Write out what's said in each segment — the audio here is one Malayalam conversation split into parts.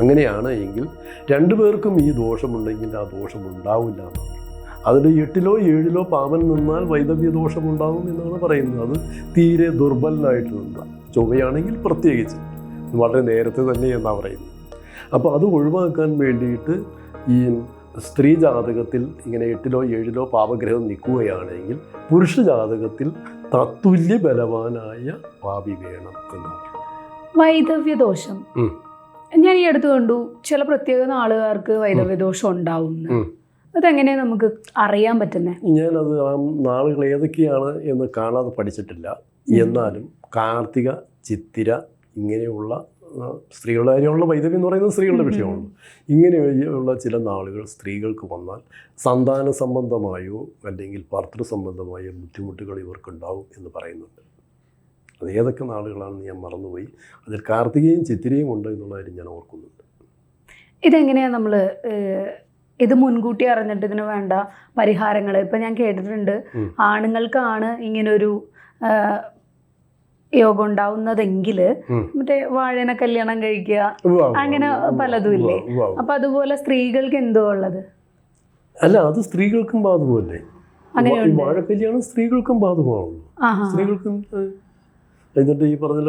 അങ്ങനെയാണ് എങ്കിൽ രണ്ടുപേർക്കും ഈ ദോഷമുണ്ടെങ്കിൽ ആ ദോഷം ഉണ്ടാവില്ല എന്നാണ്. അതിൽ എട്ടിലോ ഏഴിലോ പാപൻ നിന്നാൽ വൈദവ്യ ദോഷമുണ്ടാവും എന്നാണ് പറയുന്നത്. അത് തീരെ ദുർബലനായിട്ട് നിന്ന ചൊവ്വയാണെങ്കിൽ പ്രത്യേകിച്ച്. വളരെ നേരത്തെ തന്നെ എന്നാണ് പറയുന്നത്. അപ്പോൾ അത് ഒഴിവാക്കാൻ വേണ്ടിയിട്ട് ഈ സ്ത്രീ ജാതകത്തിൽ ഇങ്ങനെ എട്ടിലോ ഏഴിലോ പാപഗ്രഹം നിൽക്കുകയാണെങ്കിൽ പുരുഷ ജാതകത്തിൽ തത്തുല്യ ബലവാനായ പാപി വേണം എന്നാണ്. വൈദവ്യ ദോഷം. ഞാൻ ഈ അടുത്ത് കണ്ടു ചില പ്രത്യേക നാളുകാർക്ക് വൈദവ്യ ദോഷം ഉണ്ടാവും അതെങ്ങനെയാണ് അതെങ്ങനെയാ നമുക്ക് അറിയാൻ പറ്റുന്നത് ഞാനത് ആ നാളുകൾ ഏതൊക്കെയാണ് എന്ന് കാണാതെ പഠിച്ചിട്ടില്ല. എന്നാലും കാർത്തിക ചിത്തിര ഇങ്ങനെയുള്ള സ്ത്രീകളുടെ കാര്യമുള്ള വൈദവ്യം എന്ന് പറയുന്നത് സ്ത്രീകളുടെ. വിഷയമാണ്. ഇങ്ങനെയുള്ള ചില നാളുകൾ സ്ത്രീകൾക്ക് വന്നാൽ സന്താന സംബന്ധമായോ അല്ലെങ്കിൽ ഭർത്തൃ സംബന്ധമായോ ബുദ്ധിമുട്ടുകൾ ഇവർക്കുണ്ടാവും എന്ന് പറയുന്നുണ്ട്. അത് ഏതൊക്കെ നാളുകളാണെന്ന് ഞാൻ മറന്നുപോയി അതിൽ കാർത്തികയും ചിത്തിരയും ഉണ്ട് എന്നുള്ള കാര്യം ഞാൻ ഓർക്കുന്നുണ്ട് ഇതെങ്ങനെയാണ് നമ്മൾ ഇത് മുൻകൂട്ടി അറിഞ്ഞിട്ട് ഇതിന് വേണ്ട പരിഹാരങ്ങൾ ഇപ്പം ഞാൻ കേട്ടിട്ടുണ്ട്. ആണുങ്ങൾക്കാണ് ഇങ്ങനൊരു യോഗം ഉണ്ടാവുന്നതെങ്കിൽ. മറ്റേ വാഴനെ കല്യാണം കഴിക്കുക അങ്ങനെ പലതും ഇല്ലേ? അപ്പം അതുപോലെ സ്ത്രീകൾക്ക് എന്തോ ഉള്ളത് അല്ല അത് സ്ത്രീകൾക്കും ബാധകമല്ലേ. വാഴ കല്യാണം സ്ത്രീകൾക്കും ബാധകമാണല്ലോ സ്ത്രീകൾക്കും എന്നിട്ട് ഈ പറഞ്ഞ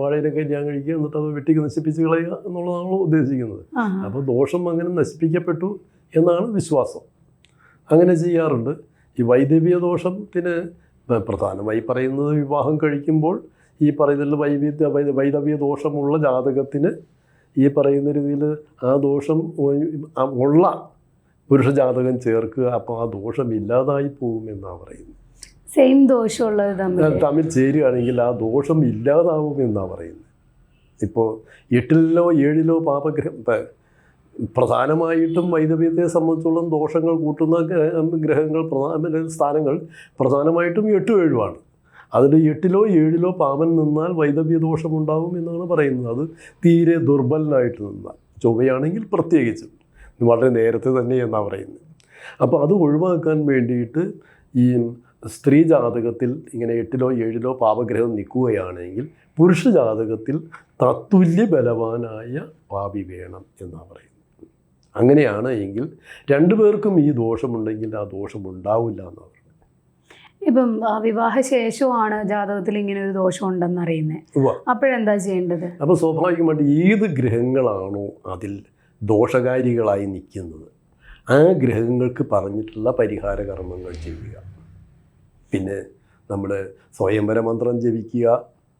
വാഴയിലൊക്കെ ഞാൻ കഴിക്കുക എന്നിട്ട് അത് വെട്ടിക്ക് നശിപ്പിച്ച് കളയുക എന്നുള്ളതാണല്ലോ ഉദ്ദേശിക്കുന്നത്. അപ്പോൾ ദോഷം അങ്ങനെ നശിപ്പിക്കപ്പെട്ടു എന്നാണ് വിശ്വാസം. അങ്ങനെ ചെയ്യാറുണ്ട്. ഈ വൈദവ്യ ദോഷത്തിന് പ്രധാനമായി പറയുന്നത് വിവാഹം കഴിക്കുമ്പോൾ ഈ പറയുന്ന വൈവിധ്യ വൈദവ്യ ദോഷമുള്ള ജാതകത്തിന് ഈ പറയുന്ന രീതിയിൽ ആ ദോഷം ഉള്ള പുരുഷ ജാതകം ചേർക്കുക അപ്പോൾ ആ ദോഷം ഇല്ലാതായി പോകുമെന്നാണ് പറയുന്നത്. സെയിം ദോഷമുള്ളത് തമ്മിൽ തമ്മിൽ ചേരുകയാണെങ്കിൽ ആ ദോഷം ഇല്ലാതാവും എന്നാണ് പറയുന്നത്. ഇപ്പോൾ എട്ടിലോ ഏഴിലോ പാപഗ്രഹം പ്രധാനമായിട്ടും വൈദവ്യത്തെ സംബന്ധിച്ചോളം ദോഷങ്ങൾ കൂട്ടുന്ന ഗ്രഹ- ഗ്രഹങ്ങൾ പ്രധാന സ്ഥാനങ്ങൾ പ്രധാനമായിട്ടും എട്ടും ഏഴുമാണ്. അതിൽ എട്ടിലോ ഏഴിലോ പാപൻ നിന്നാൽ വൈദവ്യ ദോഷമുണ്ടാവും എന്നാണ് പറയുന്നത്. അത് തീരെ ദുർബലനായിട്ട് നിന്നാൽ. ചൊവ്വയാണെങ്കിൽ പ്രത്യേകിച്ചും. വളരെ നേരത്തെ തന്നെ എന്നാണ് പറയുന്നത്. അപ്പോൾ അത് ഒഴിവാക്കാൻ വേണ്ടിയിട്ട് ഈ സ്ത്രീ ജാതകത്തിൽ ഇങ്ങനെ എട്ടിലോ ഏഴിലോ പാപഗ്രഹം നിൽക്കുകയാണെങ്കിൽ പുരുഷ ജാതകത്തിൽ തത്തുല്യ ബലവാനായ പാപി വേണം എന്നാണ് പറയുന്നത്. അങ്ങനെയാണ് എങ്കിൽ രണ്ടുപേർക്കും ഈ ദോഷമുണ്ടെങ്കിൽ ആ ദോഷം ഉണ്ടാവില്ല എന്നാണ് പറയുന്നത്. ഇപ്പം വിവാഹ വിവാഹശേഷമാണ് ജാതകത്തിൽ ഇങ്ങനെ ഒരു ദോഷം ഉണ്ടെന്ന് അറിയുന്നത്. അപ്പോഴെന്താ ചെയ്യേണ്ടത്? അപ്പോൾ സ്വാഭാവികമായിട്ട് ഏത് ഗ്രഹങ്ങളാണോ അതിൽ ദോഷകാരികളായി നിൽക്കുന്നത് ആ ഗ്രഹങ്ങൾക്ക് പറഞ്ഞിട്ടുള്ള പരിഹാര കർമ്മങ്ങൾ ചെയ്യുക. പിന്നെ നമ്മൾ സ്വയംവര മന്ത്രം ജപിക്കുക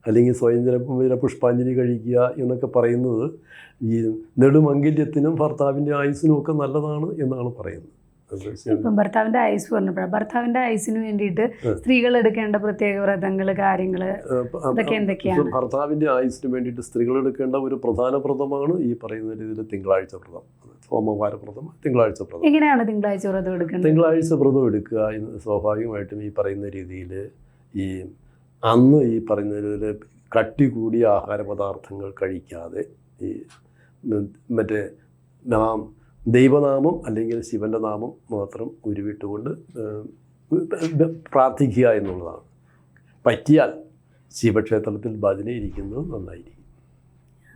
അല്ലെങ്കിൽ സ്വയംവര പുഷ്പാഞ്ജലി കഴിക്കുക എന്നൊക്കെ പറയുന്നത് ഈ നെടുമംഗല്യത്തിനും ഭർത്താവിന്റെ ആയുസ്സിനും ഒക്കെ നല്ലതാണ് എന്നാണ് പറയുന്നത്. ഇപ്പം ഭർത്താവിന്റെ ആയുസ് പറഞ്ഞപ്പോഴാണ് ഭർത്താവിന്റെ ആയുസിന് വേണ്ടിയിട്ട് സ്ത്രീകൾ എടുക്കേണ്ട പ്രത്യേക വ്രതങ്ങൾ കാര്യങ്ങൾ അതൊക്കെ എന്തൊക്കെയാണ്? ഭർത്താവിന്റെ ആയുസിന് വേണ്ടിയിട്ട് സ്ത്രീകൾ എടുക്കേണ്ട ഒരു പ്രധാന വ്രതമാണ് ഈ പറയുന്ന രീതിയിൽ തിങ്കളാഴ്ച വ്രതം. സോമവാര വ്രതം തിങ്കളാഴ്ച വ്രതം. എങ്ങനെയാണ് തിങ്കളാഴ്ച വ്രതം എടുക്കുന്നത് തിങ്കളാഴ്ച വ്രതം എടുക്കുക സ്വാഭാവികമായിട്ടും ഈ പറയുന്ന രീതിയിൽ ഈ അന്ന് ഈ പറയുന്ന രീതിയിൽ കട്ടി കൂടിയ ആഹാര പദാർത്ഥങ്ങൾ കഴിക്കാതെ ഈ മറ്റേ നാം ദൈവനാമം അല്ലെങ്കിൽ ശിവന്റെ നാമം മാത്രം ഉരുവിട്ടുകൊണ്ട് പ്രാർത്ഥിക്കുക എന്നുള്ളതാണ്. പറ്റിയാൽ ശിവക്ഷേത്രത്തിൽ ഭജനയിരിക്കുന്നത് നന്നായിരിക്കും.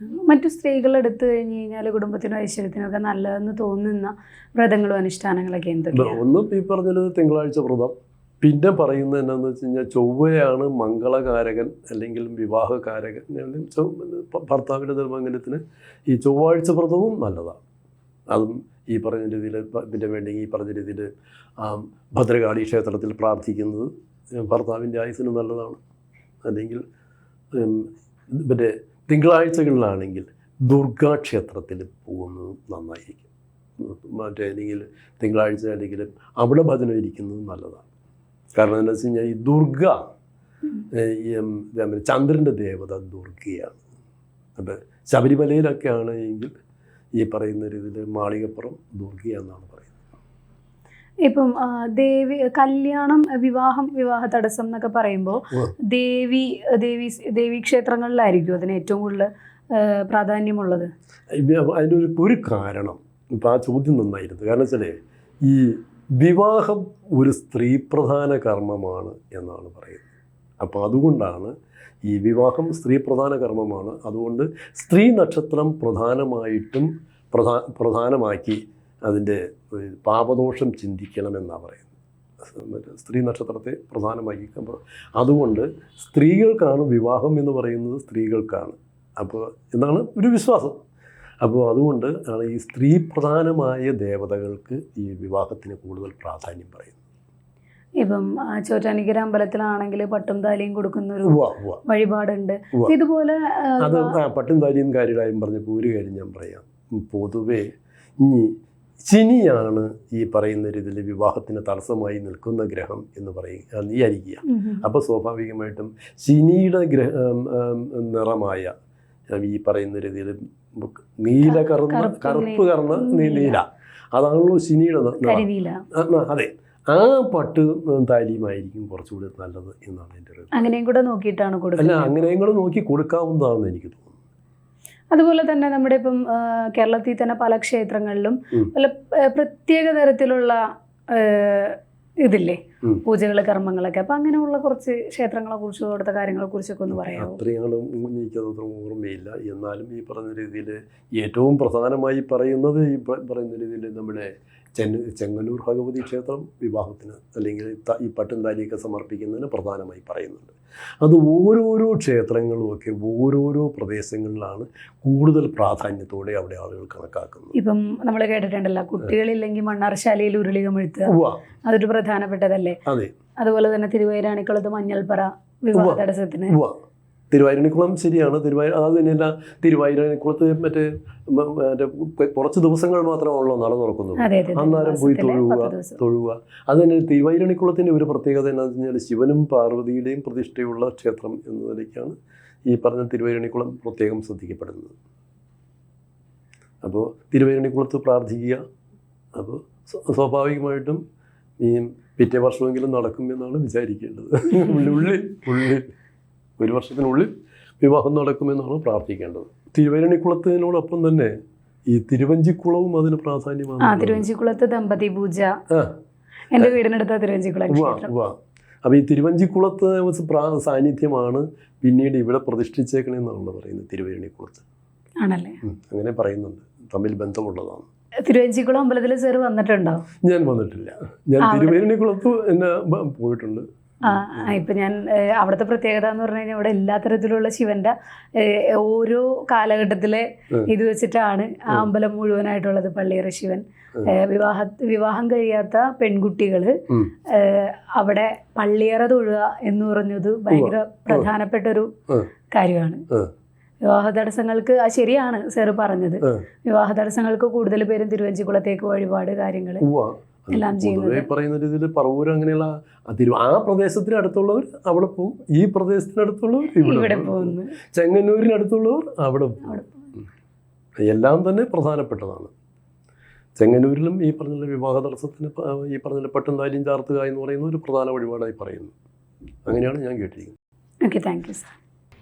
മറ്റു സ്ത്രീകൾ എടുത്തു കഴിഞ്ഞ് കഴിഞ്ഞാൽ കുടുംബത്തിനും ഐശ്വര്യത്തിനും ഒക്കെ നല്ലതെന്ന് തോന്നുന്ന വ്രതങ്ങളും അനുഷ്ഠാനങ്ങളൊക്കെ എന്തൊക്കെയാണ് ഒന്ന് ഈ പറഞ്ഞത് തിങ്കളാഴ്ച വ്രതം. പിന്നെ പറയുന്നത് എന്നാന്ന് വെച്ച് കഴിഞ്ഞാൽ ചൊവ്വയാണ് മംഗളകാരകൻ അല്ലെങ്കിൽ വിവാഹകാരകൻ ഭർത്താവിന്റെ ധർമ്മംഗലത്തിന് ഈ ചൊവ്വാഴ്ച വ്രതവും നല്ലതാണ്. അതും ഈ പറഞ്ഞ രീതിയിൽ ഇതിന്റെ വേണ്ടി ഈ പറഞ്ഞ രീതിയിൽ ഭദ്രകാളി ക്ഷേത്രത്തിൽ പ്രാർത്ഥിക്കുന്നത് ഭർത്താവിന്റെ ആയുസിന് നല്ലതാണ്. അല്ലെങ്കിൽ ഇവിടെ മറ്റേ തിങ്കളാഴ്ചകളിലാണെങ്കിൽ ദുർഗാ ക്ഷേത്രത്തിൽ പോകുന്നത് നന്നായിരിക്കും. മറ്റേ അല്ലെങ്കിൽ തിങ്കളാഴ്ച അല്ലെങ്കിൽ അവിടെ ഭജന ഇരിക്കുന്നത് നല്ലതാണ്. കാരണം എന്താ വെച്ച് കഴിഞ്ഞാൽ ഈ ദുർഗ ചന്ദ്രന്റെ ദേവത ദുർഗയാണ്. അപ്പം ശബരിമലയിലൊക്കെ ആണെങ്കിൽ ഈ പറയുന്ന രീതിയിൽ മാളികപ്പുറം ദുർഗിയ എന്നാണ് പറയുന്നത്. ഇപ്പം ദേവി കല്യാണം വിവാഹം വിവാഹ തടസ്സം എന്നൊക്കെ പറയുമ്പോൾ ദേവി ദേവി ദേവി ക്ഷേത്രങ്ങളിലായിരിക്കും അതിന് ഏറ്റവും കൂടുതൽ പ്രാധാന്യമുള്ളത്? അതിന്റെ ഒരു ഒരു കാരണം ഇപ്പം ആ ചോദ്യം നന്നായിരുന്നു. കാരണം വെച്ചാൽ ഈ വിവാഹം ഒരു സ്ത്രീ പ്രധാന കർമ്മമാണ് എന്നാണ് പറയുന്നത്. അപ്പോൾ അതുകൊണ്ടാണ് ഈ വിവാഹം സ്ത്രീ പ്രധാന കർമ്മമാണ്. അതുകൊണ്ട് സ്ത്രീ നക്ഷത്രം പ്രധാനമായിട്ടും പ്രധാ പ്രധാനമാക്കി അതിന്റെ പാപദോഷം ചിന്തിക്കണമെന്നാണ് പറയുന്നത്. സ്ത്രീ നക്ഷത്രത്തെ പ്രധാനമാക്കി അതുകൊണ്ട് സ്ത്രീകൾക്കാണ് വിവാഹം എന്ന് പറയുന്നത് സ്ത്രീകൾക്കാണ്. അപ്പോൾ എന്നാണ് ഒരു വിശ്വാസം. അപ്പോൾ അതുകൊണ്ട് ഈ സ്ത്രീ പ്രധാനമായ ദേവതകൾക്ക് ഈ വിവാഹത്തിന് കൂടുതൽ പ്രാധാന്യം പറയുന്നത്. ഇപ്പം ചോറ്റാനിക്കര അമ്പലത്തിലാണെങ്കിൽ പട്ടും താലിയും കൊടുക്കുന്ന ഒരു വഴിപാടുണ്ട്. ഇതുപോലെ അത് പട്ടും താലിയും കാര്യമായും പറഞ്ഞപ്പോൾ ഒരു കാര്യം ഞാൻ പറയാം. പൊതുവെ ഇനി ശനിയാണ് ഈ പറയുന്ന രീതിയിൽ വിവാഹത്തിന് തടസ്സമായി നിൽക്കുന്ന ഗ്രഹം എന്ന് പറയുക വിചാരിക്കുക. അപ്പോൾ സ്വാഭാവികമായിട്ടും ശനിയുടെ ഗ്രഹ നിറമായ ഈ പറയുന്ന രീതിയിൽ നീല കറുന്ന കറുപ്പ് കറുന്ന നീല. അതാണല്ലോ ശനിയുടെ അതെ. ആ പട്ട് താലിയുമായിരിക്കും കുറച്ചുകൂടി നല്ലത് എന്നാണ് എന്റെ ഒരു അങ്ങനെയും കൂടെ നോക്കിയിട്ടാണ് അല്ല കൊടുക്കുന്നത് അങ്ങനെയും കൂടെ നോക്കി കൊടുക്കാവുന്നതാണെന്ന് എനിക്ക് തോന്നുന്നു. അതുപോലെ തന്നെ നമ്മുടെ ഇപ്പം കേരളത്തിൽ തന്നെ പല ക്ഷേത്രങ്ങളിലും പല പ്രത്യേക തരത്തിലുള്ള ഇതില്ലേ. പൂജകൾ കർമ്മങ്ങളൊക്കെ. അപ്പൊ അങ്ങനെയുള്ള കുറച്ച് ക്ഷേത്രങ്ങളെ കുറിച്ച് അവിടുത്തെ കാര്യങ്ങളെ കുറിച്ചൊക്കെ ഒന്ന് പറയാം അത്രയും എനിക്കത് ഓർമ്മയില്ല. എന്നാലും ഈ പറഞ്ഞ രീതിയിൽ ഏറ്റവും പ്രധാനമായി പറയുന്നത് ഈ പറയുന്ന രീതിയിൽ നമ്മുടെ ചെന്ന ചെങ്ങന്നൂർ ഭഗവതി ക്ഷേത്രം വിവാഹത്തിന് അല്ലെങ്കിൽ ഈ പട്ടും താലിയൊക്കെ സമർപ്പിക്കുന്നതിന് പ്രധാനമായി പറയുന്നുണ്ട്. അത് ഓരോരോ ക്ഷേത്രങ്ങളും ഒക്കെ ഓരോരോ പ്രദേശങ്ങളിലാണ് കൂടുതൽ പ്രാധാന്യത്തോടെ അവിടെ ആളുകൾ കണക്കാക്കുന്നത്. ഇപ്പം നമ്മൾ കേട്ടിട്ടുണ്ടല്ലോ കുട്ടികളില്ലെങ്കിൽ മണ്ണാർശാലയിൽ ഉരുളി കമിഴ്ത്തുക. അതൊരു പ്രധാനപ്പെട്ടതല്ലേ? അതെ. അതുപോലെ തന്നെ തിരുവൈരാണിക്കുളത്ത് മഞ്ഞൾപ്പറ വിവാഹ. തടസ്സത്തിന്. തിരുവായിരണിക്കുളം ശരിയാണ്. തിരുവായി അത് തന്നെയല്ല തിരുവായൂരണിക്കുളത്ത് മറ്റേ മറ്റേ കുറച്ച് ദിവസങ്ങൾ മാത്രമാണല്ലോ നട തുറക്കുന്നത് അന്നേരം പോയി തൊഴുക തൊഴുക അത് തന്നെ തിരുവായിരണിക്കുളത്തിന്റെ ഒരു പ്രത്യേകത എന്താണെന്ന് വെച്ച് കഴിഞ്ഞാൽ ശിവനും പാർവതിയുടെയും പ്രതിഷ്ഠയുള്ള ക്ഷേത്രം എന്ന നിലയ്ക്കാണ് ഈ പറഞ്ഞ തിരുവൈരണിക്കുളം പ്രത്യേകം ശ്രദ്ധിക്കപ്പെടുന്നത്. അപ്പോൾ തിരുവൈരണിക്കുളത്ത് പ്രാർത്ഥിക്കുക. അപ്പോൾ സ്വാഭാവികമായിട്ടും ഈ പിറ്റേ വർഷമെങ്കിലും നടക്കും എന്നാണ് വിചാരിക്കേണ്ടത് ഉള്ളിൽ ഉള്ളിൽ ഒരു വർഷത്തിനുള്ളിൽ വിവാഹം നടക്കുമെന്നാണ് പ്രാർത്ഥിക്കേണ്ടത്. തിരുവരണിക്കുളത്തിനോടൊപ്പം തന്നെ ഈ തിരുവഞ്ചിക്കുളവും അതിന് പ്രാധാന്യമാണ്. തിരുവഞ്ചിക്കുളത്ത് ദമ്പതി പൂജ. എന്റെ വീടിനടുത്ത തിരുവഞ്ചിക്കുളം. അപ്പോൾ ഈ തിരുവഞ്ചിക്കുളത്ത് പ്രാ- സാന്നിധ്യമാണ് പിന്നീട് ഇവിടെ പ്രതിഷ്ഠിച്ചേക്കണേന്നാണല്ലോ പറയുന്നത് തിരുവരണിക്കുളത്ത്. ആണല്ലേ? അങ്ങനെ പറയുന്നുണ്ട്. തമ്മിൽ ബന്ധമുള്ളതാണ്. തിരുവഞ്ചിക്കുളം അമ്പലത്തിൽ സാർ വന്നിട്ടുണ്ടോ? ഞാൻ വന്നിട്ടില്ല. ഞാൻ തിരുവേനിക്കുളത്ത് എന്നെ പോയിട്ടുണ്ട്. ആ ഇപ്പൊ ഞാൻ അവിടുത്തെ പ്രത്യേകത എന്ന് പറഞ്ഞു കഴിഞ്ഞാൽ ഇവിടെ എല്ലാ തരത്തിലുള്ള ശിവന്റെ ഓരോ കാലഘട്ടത്തിലെ. ഇത് വെച്ചിട്ടാണ് ആ അമ്പലം മുഴുവനായിട്ടുള്ളത് പള്ളിയറ ശിവൻ. വിവാഹ വിവാഹം കഴിയാത്ത പെൺകുട്ടികൾ അവിടെ പള്ളിയറ തൊഴുക എന്ന് പറഞ്ഞത് ഭയങ്കര പ്രധാനപ്പെട്ട ഒരു കാര്യമാണ്. വിവാഹ തടസ്സങ്ങൾക്ക് ആ ശരിയാണ് സാറ് പറഞ്ഞത്. വിവാഹ തടസ്സങ്ങൾക്ക് കൂടുതൽ പേരും തിരുവഞ്ചിക്കുളത്തേക്ക് വഴിപാട് കാര്യങ്ങൾ എല്ലാം. പൊതുവെ പറയുന്ന രീതിയിൽ പറവൂർ അങ്ങനെയുള്ള ആ പ്രദേശത്തിന് അടുത്തുള്ളവർ അവിടെ പോകും ഈ പ്രദേശത്തിനടുത്തുള്ളവർ ഇവിടെ ഇവിടെ പോകും പോകുന്നു. ചെങ്ങന്നൂരിനടുത്തുള്ളവർ അവിടെ പോകും എല്ലാം തന്നെ പ്രധാനപ്പെട്ടതാണ്. ചെങ്ങന്നൂരിലും ഈ പറഞ്ഞ വിവാഹ തടസ്സത്തിന് ഈ പറഞ്ഞ പട്ടും ചാർത്തുക എന്ന് പറയുന്ന ഒരു പ്രധാന വഴിപാടായി പറയുന്നു. അങ്ങനെയാണ് ഞാൻ കേട്ടിരിക്കുന്നത്. Okay thank you sir